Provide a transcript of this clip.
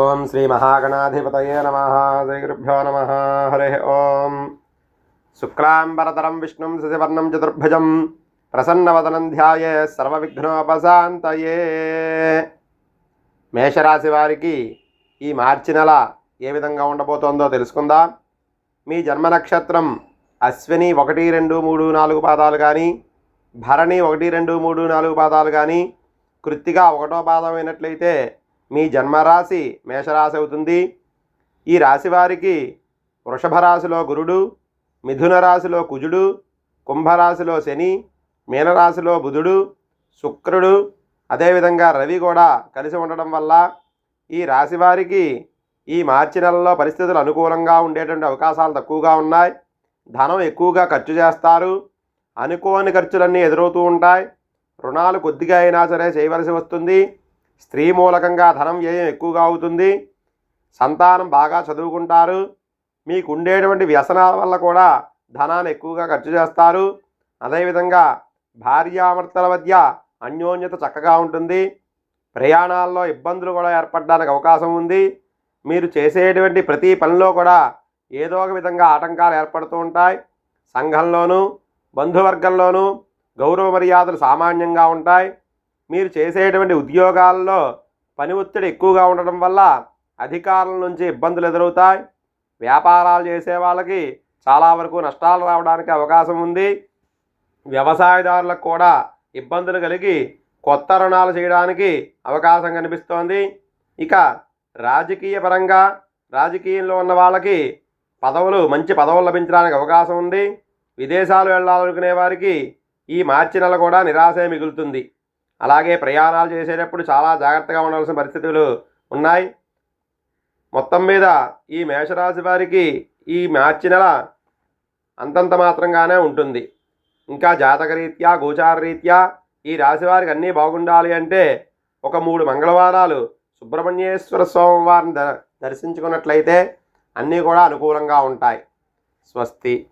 ఓం శ్రీ మహాగణాధిపతయే నమ. శ్రీగురుభ్యో నమ. హరి ఓం. శుక్లాంబరతరం విష్ణుం శశివర్ణం చతుర్భుజం. ప్రసన్నవదనం ధ్యాయే సర్వవిఘ్నోపశాంతయే. మేషరాశి వారికి ఈ మార్చి నెల ఏ విధంగా ఉండబోతోందో తెలుసుకుందాం. మీ జన్మ నక్షత్రం అశ్విని ఒకటి రెండు మూడు నాలుగు పాదాలు కానీ భరణి ఒకటి రెండు మూడు నాలుగు పాదాలు కానీ కృత్తిగా ఒకటో పాదం అయినట్లయితే మీ జన్మరాశి మేషరాశి అవుతుంది. ఈ రాశి వారికి వృషభ రాశిలో గురుడు మిథున రాశిలో కుజుడు కుంభరాశిలో శని మీనరాశిలో బుధుడు శుక్రుడు అదేవిధంగా రవి కూడా కలిసి ఉండడం వల్ల ఈ రాశి వారికి ఈ మార్చి నెలలో పరిస్థితులు అనుకూలంగా ఉండేటువంటి అవకాశాలు తక్కువగా ఉన్నాయి. ధనం ఎక్కువగా ఖర్చు చేస్తారు. అనుకోని ఖర్చులన్నీ ఎదురవుతూ ఉంటాయి. రుణాలు కొద్దిగా అయినా సరే చేయవలసి వస్తుంది. స్త్రీ మూలకంగా ధనం వ్యయం ఎక్కువగా అవుతుంది. సంతానం బాగా చదువుకుంటారు. మీకు ఉండేటువంటి వ్యసనాల వల్ల కూడా ధనాన్ని ఎక్కువగా ఖర్చు చేస్తారు. అదేవిధంగా భార్యామర్తల మధ్య అన్యోన్యత చక్కగా ఉంటుంది. ప్రయాణాల్లో ఇబ్బందులు కూడా ఏర్పడడానికి అవకాశం ఉంది. మీరు చేసేటువంటి ప్రతి పనిలో కూడా ఏదో ఒక విధంగా ఆటంకాలు ఏర్పడుతూ ఉంటాయి. సంఘంలోనూ బంధువర్గంలోనూ గౌరవ మర్యాదలు సామాన్యంగా ఉంటాయి. మీరు చేసేటువంటి ఉద్యోగాల్లో పని ఒత్తిడి ఎక్కువగా ఉండడం వల్ల అధికారుల నుంచి ఇబ్బందులు ఎదురవుతాయి. వ్యాపారాలు చేసే వాళ్ళకి చాలా వరకు నష్టాలు రావడానికి అవకాశం ఉంది. వ్యవసాయదారులకు కూడా ఇబ్బందులు కలిగి కొత్త రుణాలు చేయడానికి అవకాశం కనిపిస్తోంది. ఇక రాజకీయ పరంగా రాజకీయంలో ఉన్న వాళ్ళకి పదవులు మంచి పదవులు లభించడానికి అవకాశం ఉంది. విదేశాలు వెళ్ళాలనుకునే వారికి ఈ మార్చి నెల కూడా నిరాశే మిగులుతుంది. అలాగే ప్రయాణాలు చేసేటప్పుడు చాలా జాగ్రత్తగా ఉండాల్సిన పరిస్థితులు ఉన్నాయి. మొత్తం మీద ఈ మేషరాశి వారికి ఈ మార్చి నెల అంతంత మాత్రంగానే ఉంటుంది. ఇంకా జాతకరీత్యా గోచార రీత్యా ఈ రాశి వారికి అన్నీ బాగుండాలి అంటే ఒక మూడు మంగళవారాలు సుబ్రహ్మణ్యేశ్వర స్వామి వారిని ద దర్శించుకున్నట్లయితే అన్నీ కూడా అనుకూలంగా ఉంటాయి. స్వస్తి.